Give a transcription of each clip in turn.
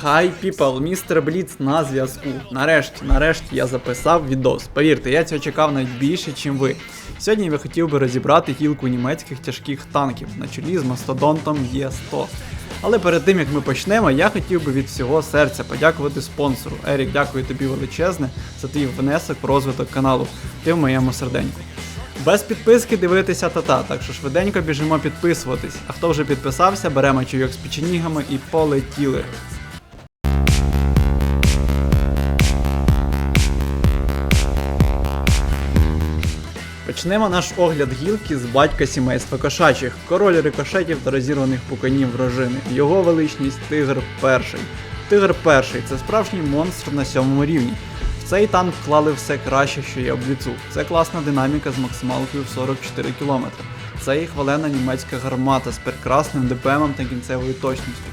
Хай people, містер Бліц на зв'язку. Нарешті, нарешті я записав відос. Повірте, я цього чекав навіть більше, ніж ви. Сьогодні я хотів би розібрати гілку німецьких тяжких танків на чолі з мастодонтом Є100. Але перед тим як ми почнемо, я хотів би від всього серця подякувати спонсору. Ерік, дякую тобі величезне за твій внесок в розвиток каналу. Ти в моєму серденьку. Без підписки дивитися та-та, так що швиденько біжимо підписуватись. А хто вже підписався, беремо чайок з печенігами і полетіли. Почнемо наш огляд гілки з батька сімейства кошачих, король рикошетів та розірваних пуканів врожини. Його величність Тигр перший. Тигр перший це справжній монстр на сьомому рівні. В цей танк вклали все краще, що є в бліцу. Це класна динаміка з максималкою в 44 км. Це і хвалена німецька гармата з прекрасним ДПМом та кінцевою точністю.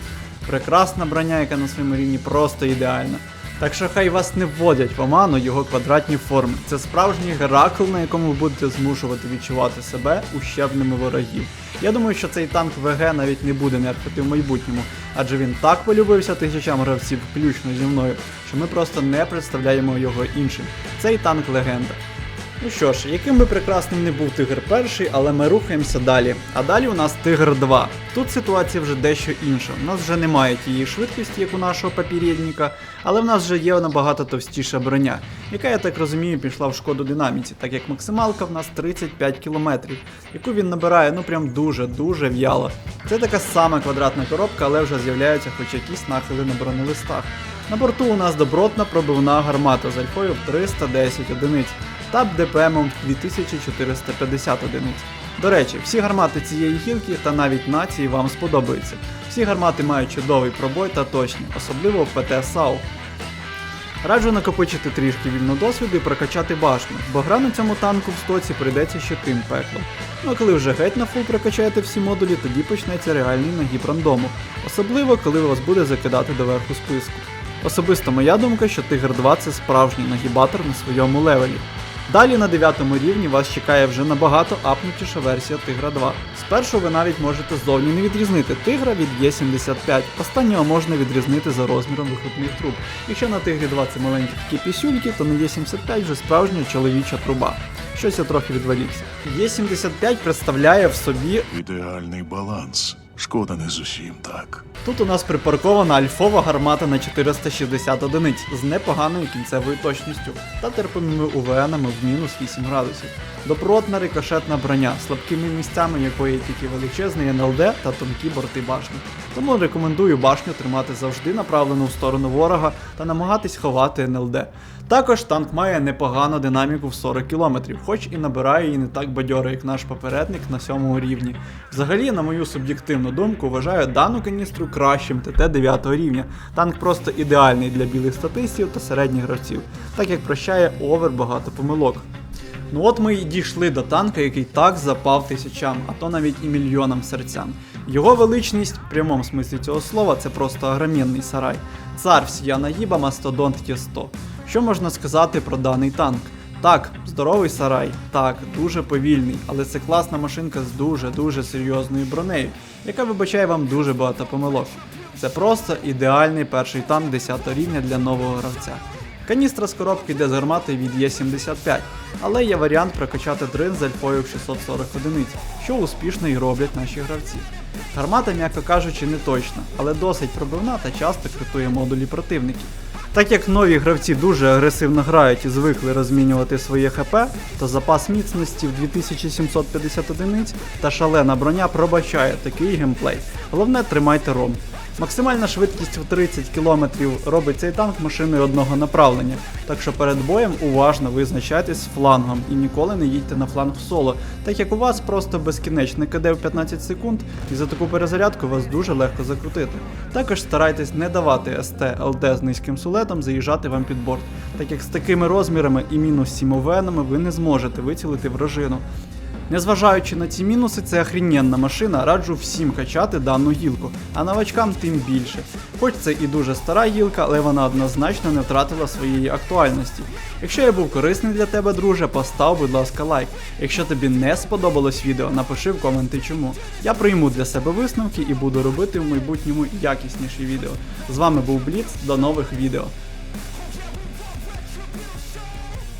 Прекрасна броня, яка на своєму рівні просто ідеальна. Так що хай вас не вводять в оману його квадратні форми. Це справжній геракл, на якому ви будете змушувати відчувати себе ущербними ворогів. Я думаю, що цей танк ВГ навіть не буде нерфити в майбутньому, адже він так полюбився тисячам гравців, включно зі мною, що ми просто не представляємо його іншим. Цей танк легенда. Ну що ж, яким би прекрасним не був Тигр перший, але ми рухаємося далі. А далі у нас Тигр 2. Тут ситуація вже дещо інша. У нас вже немає тієї швидкості, як у нашого папірєдніка, але в нас вже є набагато товстіша броня, яка, я так розумію, пішла в шкоду динаміці, так як максималка в нас 35 км, яку він набирає ну прям дуже-дуже в'яло. Це така сама квадратна коробка, але вже з'являються хоч якісь нахили на бронелистах. На борту у нас добротна пробивна гармата з альфою в 310 одиниць та ДПМом 2450 одиниць. До речі, всі гармати цієї гілки та навіть нації вам сподобаються. Всі гармати мають чудовий пробой та точні, особливо в ПТ САУ. Раджу накопичити трішки вільного досвіду і прокачати башню, бо гра на цьому танку в стоці прийдеться ще тим пеклом. Ну а коли вже геть на фул прокачаєте всі модулі, тоді почнеться реальний нагіб рандому, особливо коли вас буде закидати до верху списку. Особисто моя думка, що Тигр 2 це справжній нагібатор на своєму левелі. Далі на 9 рівні вас чекає вже набагато апнутіша версія Тигра 2. Спершу ви навіть можете ззовні не відрізнити Тигра від Є75. Останнього можна відрізнити за розміром вихлопних труб. Якщо на Тигрі 2 це маленькі такі пісюльки, то на Є75 вже справжня чоловіча труба. Щось я трохи відвалівся. Є75 представляє в собі Ідеальний баланс. Шкода не з усім так. Тут у нас припаркована альфова гармата на 460 одиниць з непоганою кінцевою точністю та терпимими УВНами в мінус 8 градусів. Добротна рикошетна броня, слабкими місцями якої є тільки величезний НЛД та тонкі борти башні. Тому рекомендую башню тримати завжди направлену в сторону ворога та намагатись ховати НЛД. Також танк має непогану динаміку в 40 км, хоч і набирає її не так бадьоро, як наш попередник на сьомому рівні. Взагалі, на мою суб'єктивну думку, вважаю дану каністру кращим ТТ 9 рівня. Танк просто ідеальний для білих статистів та середніх гравців, так як прощає овер багато помилок. Ну от ми і дійшли до танка, який так запав тисячам, а то навіть і мільйонам серцям. Його величність, в прямому смислі цього слова, це просто огроменний сарай. Цар всія нагіба Мастодонт Т-100. Що можна сказати про даний танк? Так, здоровий сарай, так, дуже повільний, але це класна машинка з дуже-дуже серйозною бронею, яка вибачає вам дуже багато помилок. Це просто ідеальний перший танк 10 рівня для нового гравця. Каністра з коробки йде з гармати від Є75, але є варіант прокачати дрин з альфою в 640 одиниць, що успішно і роблять наші гравці. Гармата, м'яко кажучи, не точна, але досить пробивна та часто критує модулі противників. Так як нові гравці дуже агресивно грають і звикли розмінювати своє ХП, то запас міцності в 2750 одиниць та шалена броня пробачає такий геймплей. Головне тримайте ром. Максимальна швидкість в 30 км робить цей танк машиною одного направлення, так що перед боєм уважно визначайтесь з флангом і ніколи не їдьте на фланг в соло, так як у вас просто безкінечне КД в 15 секунд, і за таку перезарядку вас дуже легко закрутити. Також старайтесь не давати СТ ЛД з низьким сулетом заїжджати вам під борт, так як з такими розмірами і мінус 7 ОВНами ви не зможете вицілити врожину. Незважаючи на ці мінуси, це охрененна машина, раджу всім качати дану гілку, а новачкам тим більше. Хоч це і дуже стара гілка, але вона однозначно не втратила своєї актуальності. Якщо я був корисний для тебе, друже, постав, будь ласка, лайк. Якщо тобі не сподобалось відео, напиши в коменти чому. Я прийму для себе висновки і буду робити в майбутньому якісніші відео. З вами був Бліц, до нових відео.